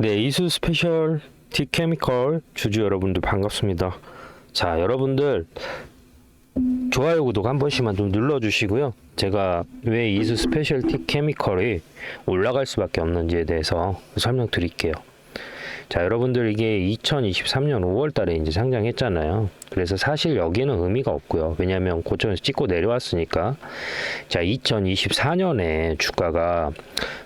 네, 이수 스페셜 티케미컬 주주 여러분들 반갑습니다. 자, 여러분들 좋아요, 구독 한 번씩만 좀 눌러주시고요. 제가 왜 이수 스페셜 티 케미컬이 올라갈 수밖에 없는지에 대해서 설명드릴게요. 자, 여러분들 이게 2023년 5월 달에 이제 상장했잖아요. 그래서 사실 여기는 의미가 없고요. 왜냐하면 고점에서 찍고 내려왔으니까. 자, 2024년에 주가가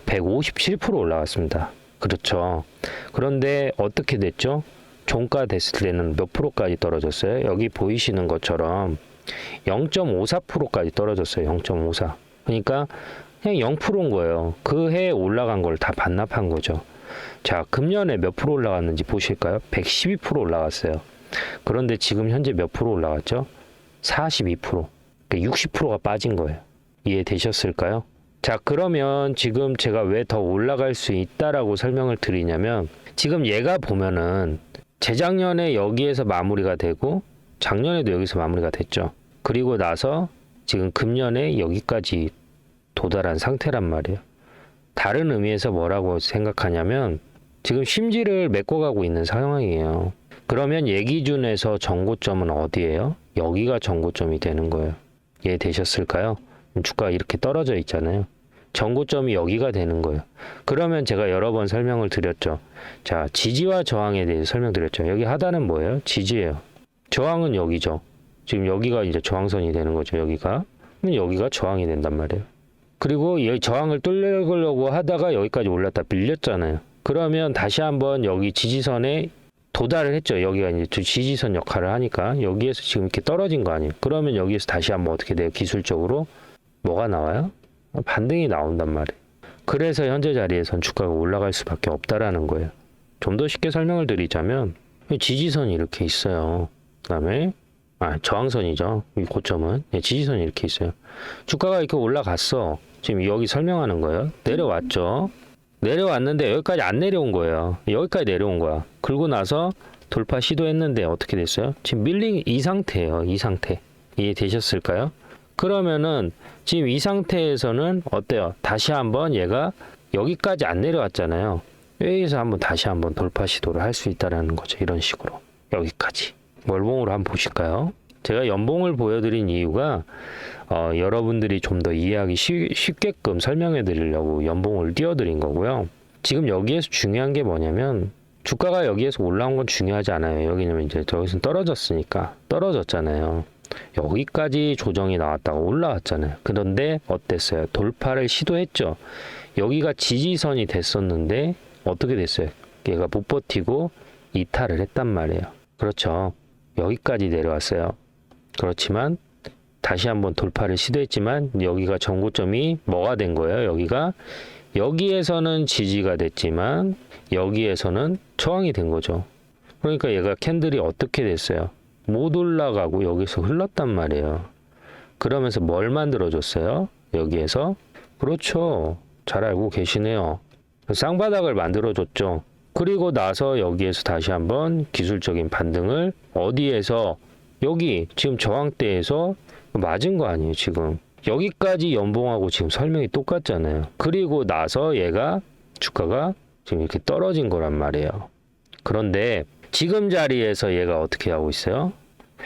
157% 올라갔습니다. 그렇죠. 그런데 어떻게 됐죠? 종가 됐을 때는 몇 프로까지 떨어졌어요? 여기 보이시는 것처럼 0.54%까지 떨어졌어요. 0.54. 그러니까 그냥 0%인 거예요. 그 해에 올라간 걸 다 반납한 거죠. 자, 금년에 몇 프로 올라갔는지 보실까요? 112% 올라갔어요. 그런데 지금 현재 몇 프로 올라갔죠? 42%. 그러니까 60%가 빠진 거예요. 이해되셨을까요? 자, 그러면 지금 제가 왜 더 올라갈 수 있다라고 설명을 드리냐면 지금 얘가 보면은 재작년에 여기에서 마무리가 되고 작년에도 여기서 마무리가 됐죠. 그리고 나서 지금 금년에 여기까지 도달한 상태란 말이에요. 다른 의미에서 뭐라고 생각하냐면 지금 심지를 메꿔가고 있는 상황이에요. 그러면 얘 기준에서 정고점은 어디예요? 여기가 정고점이 되는 거예요. 이해되셨을까요? 주가가 이렇게 떨어져 있잖아요. 정고점이 여기가 되는 거예요. 그러면 제가 여러 번 설명을 드렸죠. 자, 지지와 저항에 대해서 설명드렸죠. 여기 하단은 뭐예요? 지지예요. 저항은 여기죠. 지금 여기가 이제 저항선이 되는 거죠. 여기가. 그럼 여기가 저항이 된단 말이에요. 그리고 이 저항을 뚫려고 하다가 여기까지 올랐다 밀렸잖아요. 그러면 다시 한번 여기 지지선에 도달을 했죠. 여기가 이제 두 지지선 역할을 하니까 여기에서 지금 이렇게 떨어진 거 아니에요. 그러면 여기에서 다시 한번 어떻게 돼요? 기술적으로 뭐가 나와요? 반등이 나온단 말이에요. 그래서 현재 자리에선 주가가 올라갈 수밖에 없다라는 거예요. 좀 더 쉽게 설명을 드리자면 지지선이 이렇게 있어요. 그다음에 아 저항선이죠. 이 고점은 예, 지지선이 이렇게 있어요. 주가가 이렇게 올라갔어. 지금 여기 설명하는 거예요. 내려왔죠. 내려왔는데 여기까지 안 내려온 거예요. 여기까지 내려온 거야. 그러고 나서 돌파 시도했는데 어떻게 됐어요? 지금 밀링 이 상태예요. 이 상태. 이해되셨을까요? 그러면은 지금 이 상태에서는 어때요? 다시 한번 얘가 여기까지 안 내려왔잖아요. 여기서 한번 다시 한번 돌파 시도를 할 수 있다라는 거죠. 이런 식으로 여기까지 월봉으로 한번 보실까요? 제가 연봉을 보여드린 이유가 어, 여러분들이 좀 더 이해하기 쉬, 쉽게끔 설명해 드리려고 연봉을 띄워드린 거고요. 지금 여기에서 중요한 게 뭐냐면 주가가 여기에서 올라온 건 중요하지 않아요. 여기는 이제 저기서 떨어졌으니까 떨어졌잖아요. 여기까지 조정이 나왔다가 올라왔잖아요. 그런데 어땠어요? 돌파를 시도했죠. 여기가 지지선이 됐었는데 어떻게 됐어요? 얘가 못 버티고 이탈을 했단 말이에요. 그렇죠. 여기까지 내려왔어요. 그렇지만 다시 한번 돌파를 시도했지만 여기가 정고점이 뭐가 된 거예요? 여기가 여기에서는 지지가 됐지만 여기에서는 저항이 된 거죠. 그러니까 얘가 캔들이 어떻게 됐어요? 못 올라가고 여기서 흘렀단 말이에요. 그러면서 뭘 만들어줬어요? 여기에서? 그렇죠. 잘 알고 계시네요. 쌍바닥을 만들어줬죠. 그리고 나서 여기에서 다시 한번 기술적인 반등을 어디에서 여기 지금 저항대에서 맞은 거 아니에요 지금 여기까지 연봉하고 지금 설명이 똑같잖아요 그리고 나서 얘가 주가가 지금 이렇게 떨어진 거란 말이에요 그런데 지금 자리에서 얘가 어떻게 하고 있어요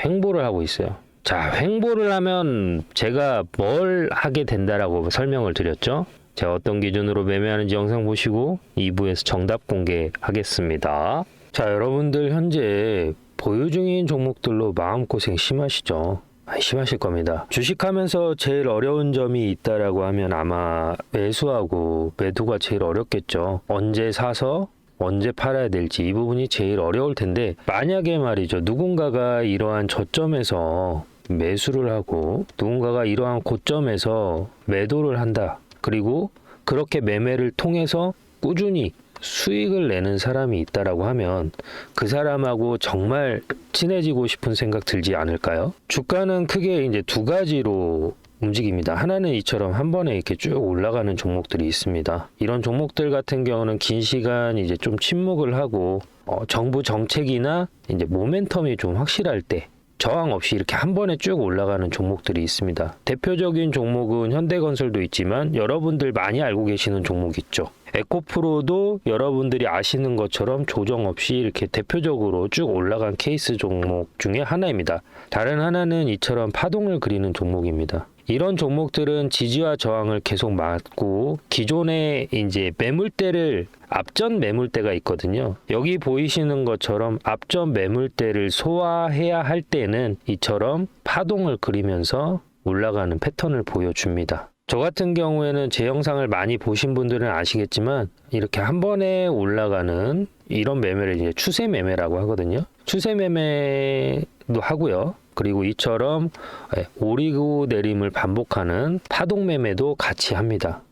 횡보를 하고 있어요 자 횡보를 하면 제가 뭘 하게 된다라고 설명을 드렸죠 제가 어떤 기준으로 매매하는지 영상 보시고 2부에서 정답 공개하겠습니다 자 여러분들 현재 보유 중인 종목들로 마음고생 심하시죠? 심하실 겁니다. 주식하면서 제일 어려운 점이 있다라고 하면 아마 매수하고 매도가 제일 어렵겠죠. 언제 사서 언제 팔아야 될지 이 부분이 제일 어려울 텐데 만약에 말이죠. 누군가가 이러한 저점에서 매수를 하고 누군가가 이러한 고점에서 매도를 한다. 그리고 그렇게 매매를 통해서 꾸준히 수익을 내는 사람이 있다라고 하면 그 사람하고 정말 친해지고 싶은 생각 들지 않을까요? 주가는 크게 이제 두 가지로 움직입니다. 하나는 이처럼 한 번에 이렇게 쭉 올라가는 종목들이 있습니다. 이런 종목들 같은 경우는 긴 시간 이제 좀 침묵을 하고 어, 정부 정책이나 이제 모멘텀이 좀 확실할 때 저항 없이 이렇게 한 번에 쭉 올라가는 종목들이 있습니다. 대표적인 종목은 현대건설도 있지만 여러분들 많이 알고 계시는 종목 있죠. 에코프로도 여러분들이 아시는 것처럼 조정 없이 이렇게 대표적으로 쭉 올라간 케이스 종목 중에 하나입니다. 다른 하나는 이처럼 파동을 그리는 종목입니다. 이런 종목들은 지지와 저항을 계속 맞고 기존의 이제 매물대를 앞전 매물대가 있거든요. 여기 보이시는 것처럼 앞전 매물대를 소화해야 할 때는 이처럼 파동을 그리면서 올라가는 패턴을 보여줍니다. 저 같은 경우에는 제 영상을 많이 보신 분들은 아시겠지만 이렇게 한 번에 올라가는 이런 매매를 이제 추세 매매라고 하거든요. 추세 매매도 하고요. 그리고 이처럼 예, 오리고 내림을 반복하는 파동 매매도 같이 합니다.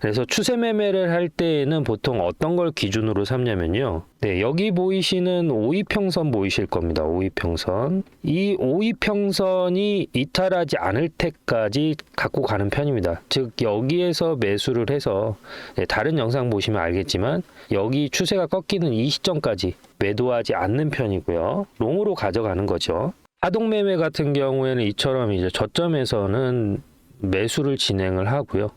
그래서 추세 매매를 할 때에는 보통 어떤 걸 기준으로 삼냐면요. 네, 여기 보이시는 5위평선 보이실 겁니다. 5위평선. 이 5위평선이 이탈하지 않을 때까지 갖고 가는 편입니다. 즉 여기에서 매수를 해서 네, 다른 영상 보시면 알겠지만 여기 추세가 꺾이는 이 시점까지 매도하지 않는 편이고요. 롱으로 가져가는 거죠. 하동 매매 같은 경우에는 이처럼 이제 저점에서는 매수를 진행을 하고요.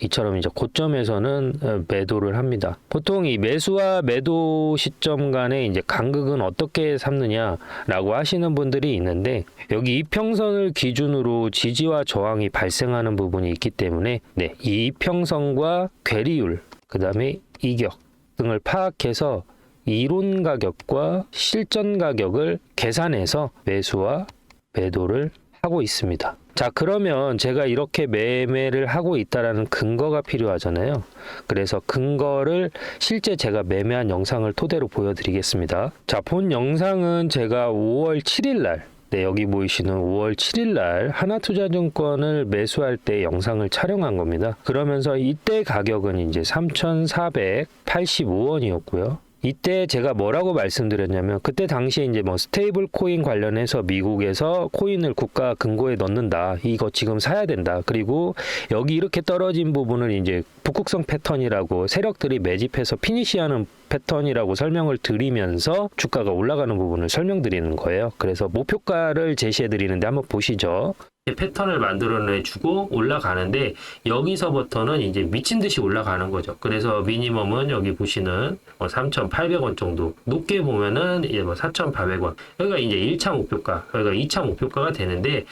이처럼 이제 고점에서는 어, 매도를 합니다. 보통 이 매수와 매도 시점 간의 이제 간극은 어떻게 삼느냐라고 하시는 분들이 있는데 여기 이평선을 기준으로 지지와 저항이 발생하는 부분이 있기 때문에 네, 이 이평선과 괴리율, 그다음에 이격 등을 파악해서 이론 가격과 실전 가격을 계산해서 매수와 매도를 하고 있습니다. 자, 그러면 제가 이렇게 매매를 하고 있다라는 근거가 필요하잖아요. 그래서 근거를 실제 제가 매매한 영상을 토대로 보여드리겠습니다. 자, 본 영상은 제가 5월 7일 날 네, 여기 보이시는 5월 7일 날 하나투자증권을 매수할 때 영상을 촬영한 겁니다. 그러면서 이때 가격은 이제 3,485원이었고요. 이때 제가 뭐라고 말씀드렸냐면 그때 당시에 이제 뭐 스테이블 코인 관련해서 미국에서 코인을 국가 금고에 넣는다. 이거 지금 사야 된다. 그리고 여기 이렇게 떨어진 부분을 이제 북극성 패턴이라고 세력들이 매집해서 피니시하는 패턴이라고 설명을 드리면서 주가가 올라가는 부분을 설명드리는 거예요. 그래서 목표가를 제시해 드리는데 한번 보시죠. 패턴을 만들어내 주고 올라가는데 여기서부터는 이제 미친 듯이 올라가는 거죠. 그래서 미니멈은 여기 보시는 3,800원 정도 높게 보면은 이제 뭐 4,800원 여기가 이제 1차 목표가 여기가 2차 목표가가 되는데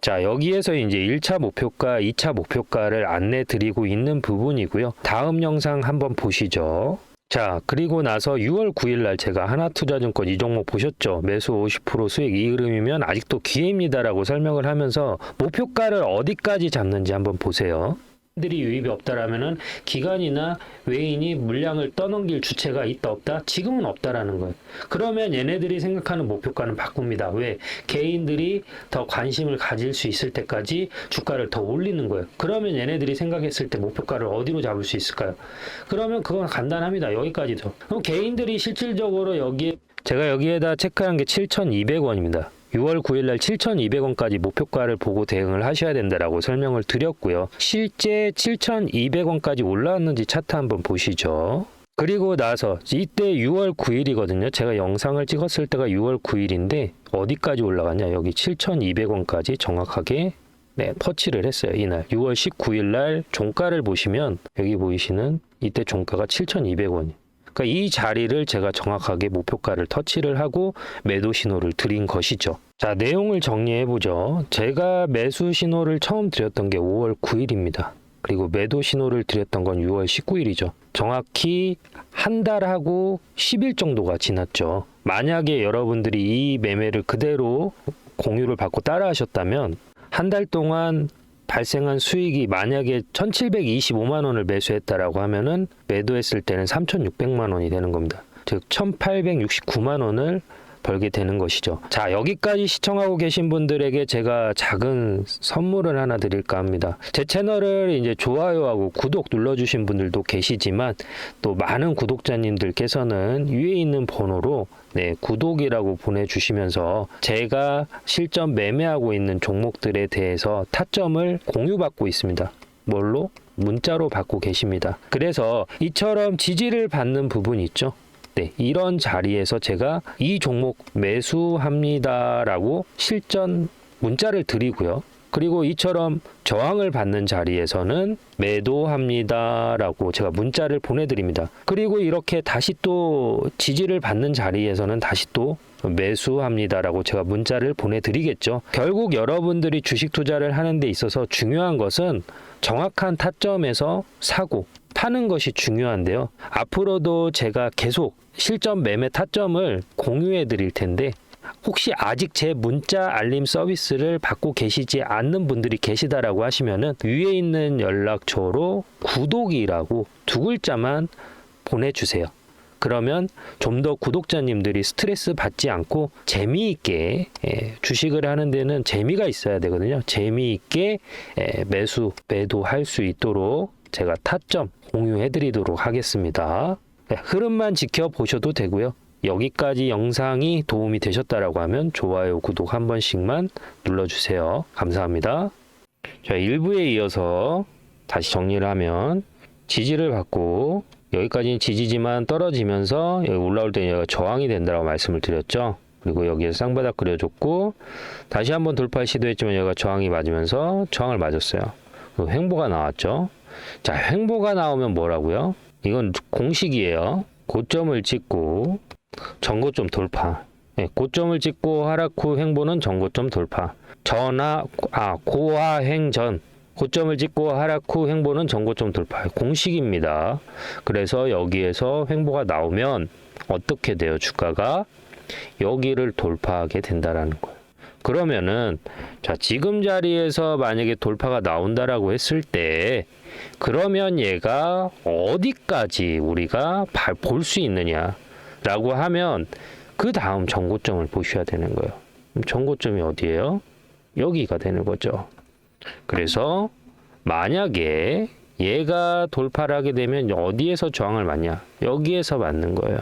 자, 여기에서 이제 1차 목표가, 2차 목표가를 안내 드리고 있는 부분이고요. 다음 영상 한번 보시죠. 자, 그리고 나서 6월 9일 날 제가 하나투자증권 이 종목 보셨죠? 매수 50% 수익 이 흐름이면 아직도 기회입니다라고 설명을 하면서 목표가를 어디까지 잡는지 한번 보세요. 들이 유입이 없다라면은 기관이나 외인이 물량을 떠넘길 주체가 있다 없다 지금은 없다라는 거예요. 그러면 얘네들이 생각하는 목표가는 바꿉니다. 왜 개인들이 더 관심을 가질 수 있을 때까지 주가를 더 올리는 거예요. 그러면 얘네들이 생각했을 때 목표가를 어디로 잡을 수 있을까요? 그러면 그건 간단합니다. 여기까지도. 그럼 개인들이 실질적으로 여기에 제가 여기에다 체크한 게 7,200원입니다. 6월 9일 날 7,200원까지 목표가를 보고 대응을 하셔야 된다라고 설명을 드렸고요. 실제 7,200원까지 올라왔는지 차트 한번 보시죠. 그리고 나서 이때 6월 9일이거든요. 제가 영상을 찍었을 때가 6월 9일인데 어디까지 올라갔냐? 여기 7,200원까지 정확하게 네, 터치를 했어요. 이날 6월 19일 날 종가를 보시면 여기 보이시는 이때 종가가 7,200원. 그러니까 이 자리를 제가 정확하게 목표가를 터치를 하고 매도 신호를 드린 것이죠. 자, 내용을 정리해 보죠. 제가 매수 신호를 처음 드렸던 게 5월 9일입니다. 그리고 매도 신호를 드렸던 건 6월 19일이죠. 정확히 한 달하고 10일 정도가 지났죠. 만약에 여러분들이 이 매매를 그대로 공유를 받고 따라 하셨다면 한 달 동안 발생한 수익이 만약에 1725만 원을 매수했다라고 하면은 매도했을 때는 3600만 원이 되는 겁니다. 즉 1869만 원을 벌게 되는 것이죠. 자, 여기까지 시청하고 계신 분들에게 제가 작은 선물을 하나 드릴까 합니다. 제 채널을 이제 좋아요하고 구독 눌러주신 분들도 계시지만 또 많은 구독자님들께서는 위에 있는 번호로 네, 구독이라고 보내주시면서 제가 실전 매매하고 있는 종목들에 대해서 타점을 공유받고 있습니다. 뭘로? 문자로 받고 계십니다. 그래서 이처럼 지지를 받는 부분이 있죠. 때 이런 자리에서 제가 이 종목 매수합니다라고 실전 문자를 드리고요. 그리고 이처럼 저항을 받는 자리에서는 매도합니다라고 제가 문자를 보내드립니다. 그리고 이렇게 다시 또 지지를 받는 자리에서는 다시 또 매수합니다라고 제가 문자를 보내드리겠죠. 결국 여러분들이 주식 투자를 하는 데 있어서 중요한 것은 정확한 타점에서 사고 파는 것이 중요한데요. 앞으로도 제가 계속 실전 매매 타점을 공유해 드릴 텐데 혹시 아직 제 문자 알림 서비스를 받고 계시지 않는 분들이 계시다라고 하시면은 위에 있는 연락처로 구독이라고 두 글자만 보내주세요. 그러면 좀 더 구독자님들이 스트레스 받지 않고 재미있게 예, 주식을 하는 데는 재미가 있어야 되거든요. 재미있게 예, 매수, 매도할 수 있도록 제가 타점 공유해 드리도록 하겠습니다. 네, 흐름만 지켜보셔도 되고요. 여기까지 영상이 도움이 되셨다라고 하면 좋아요, 구독 한 번씩만 눌러주세요. 감사합니다. 자, 1부에 이어서 다시 정리를 하면 지지를 받고 여기까지는 지지지만 떨어지면서 여기 올라올 때 저항이 된다고 말씀을 드렸죠. 그리고 여기에 쌍바닥 그려줬고 다시 한번 돌파 시도했지만 여기가 저항이 맞으면서 저항을 맞았어요. 횡보가 나왔죠. 자, 횡보가 나오면 뭐라고요? 이건 공식이에요. 고점을 찍고 전고점 돌파. 예, 고점을 찍고 하락 후 횡보는 전고점 돌파. 전하 아 고하행전 고점을 찍고 하락 후 횡보는 전고점 돌파. 공식입니다. 그래서 여기에서 횡보가 나오면 어떻게 돼요? 주가가 여기를 돌파하게 된다라는 거예요. 그러면은 자 지금 자리에서 만약에 돌파가 나온다라고 했을 때 그러면 얘가 어디까지 우리가 볼 수 있느냐라고 하면 그 다음 전고점을 보셔야 되는 거예요. 전고점이 어디예요? 여기가 되는 거죠. 그래서 만약에 얘가 돌파를 하게 되면 어디에서 저항을 맞냐? 여기에서 맞는 거예요.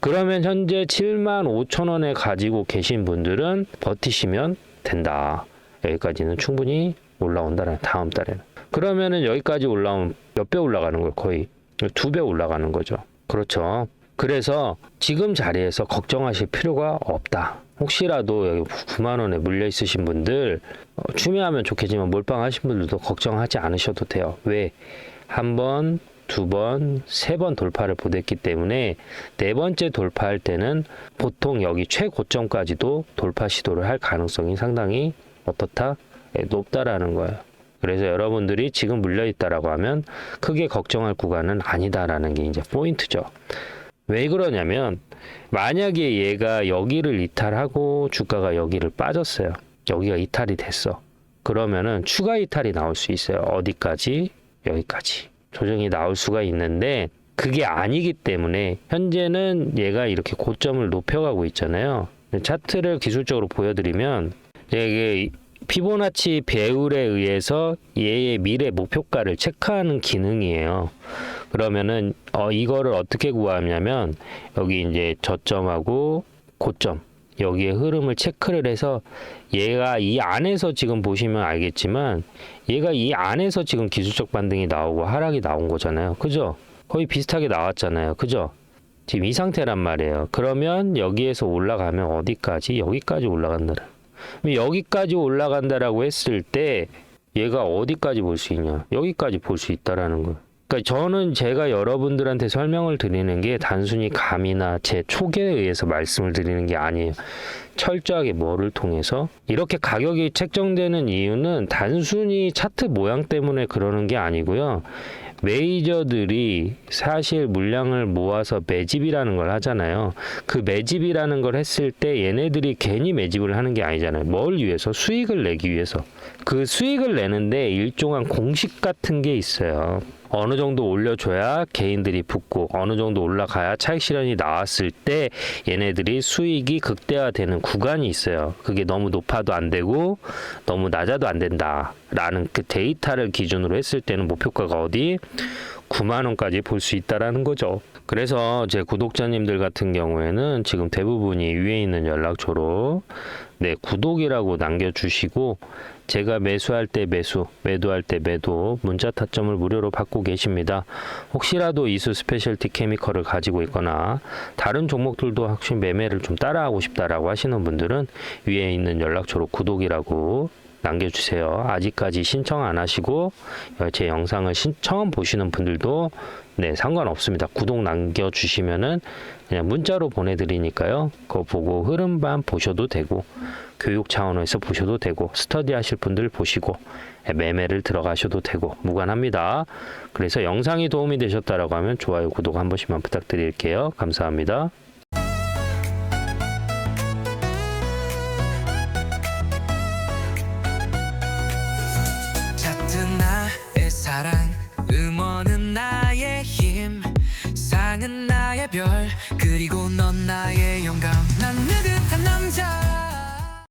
그러면 현재 7만 5천 원에 가지고 계신 분들은 버티시면 된다. 여기까지는 충분히 올라온다는 다음 달에는. 그러면은 여기까지 올라오면 몇배 올라가는 거예요? 거의 두 배 올라가는 거죠. 그렇죠. 그래서 지금 자리에서 걱정하실 필요가 없다. 혹시라도 여기 9만 원에 물려 있으신 분들 어, 추매하면 좋겠지만 몰빵하신 분들도 걱정하지 않으셔도 돼요. 왜? 한 번, 두 번, 세 번 돌파를 보냈기 때문에 네 번째 돌파할 때는 보통 여기 최고점까지도 돌파 시도를 할 가능성이 상당히 어떻다? 예, 높다라는 거예요. 그래서 여러분들이 지금 물려 있다라고 하면 크게 걱정할 구간은 아니다라는 게 이제 포인트죠. 왜 그러냐면 만약에 얘가 여기를 이탈하고 주가가 여기를 빠졌어요. 여기가 이탈이 됐어. 그러면은 추가 이탈이 나올 수 있어요. 어디까지? 여기까지. 조정이 나올 수가 있는데 그게 아니기 때문에 현재는 얘가 이렇게 고점을 높여가고 있잖아요. 차트를 기술적으로 보여드리면 이게 피보나치 배율에 의해서 얘의 미래 목표가를 체크하는 기능이에요. 그러면은 어 이거를 어떻게 구하냐면 여기 이제 저점하고 고점 여기에 흐름을 체크를 해서 얘가 이 안에서 지금 보시면 알겠지만 얘가 이 안에서 지금 기술적 반등이 나오고 하락이 나온 거잖아요. 그죠? 거의 비슷하게 나왔잖아요. 그죠? 지금 이 상태란 말이에요. 그러면 여기에서 올라가면 어디까지? 여기까지 올라간다. 여기까지 올라간다라고 했을 때 얘가 어디까지 볼 수 있냐? 여기까지 볼 수 있다라는 거예요. 그러니까 저는 제가 여러분들한테 설명을 드리는 게 단순히 감이나 제 촉에 의해서 말씀을 드리는 게 아니에요. 철저하게 뭐를 통해서 이렇게 가격이 책정되는 이유는 단순히 차트 모양 때문에 그러는 게 아니고요. 메이저들이 사실 물량을 모아서 매집이라는 걸 하잖아요. 그 매집이라는 걸 했을 때 얘네들이 괜히 매집을 하는 게 아니잖아요. 뭘 위해서? 수익을 내기 위해서. 그 수익을 내는데 일종한 공식 같은 게 있어요. 어느 정도 올려줘야 개인들이 붙고 어느 정도 올라가야 차익 실현이 나왔을 때 얘네들이 수익이 극대화되는 구간이 있어요. 그게 너무 높아도 안 되고 너무 낮아도 안 된다라는 그 데이터를 기준으로 했을 때는 목표가가 어디 9만 원까지 볼 수 있다라는 거죠. 그래서 제 구독자님들 같은 경우에는 지금 대부분이 위에 있는 연락처로 네, 구독이라고 남겨주시고 제가 매수할 때 매수, 매도할 때 매도 문자 타점을 무료로 받고 계십니다. 혹시라도 이수 스페셜티 케미컬을 가지고 있거나 다른 종목들도 혹시 매매를 좀 따라하고 싶다라고 하시는 분들은 위에 있는 연락처로 구독이라고 남겨주세요. 아직까지 신청 안 하시고 어, 제 영상을 신, 처음 보시는 분들도 네 상관없습니다. 구독 남겨주시면은 그냥 문자로 보내드리니까요. 그거 보고 흐름만 보셔도 되고 교육 차원에서 보셔도 되고 스터디 하실 분들 보시고 예, 매매를 들어가셔도 되고 무관합니다. 그래서 영상이 도움이 되셨다라고 하면 좋아요, 구독 한 번씩만 부탁드릴게요. 감사합니다.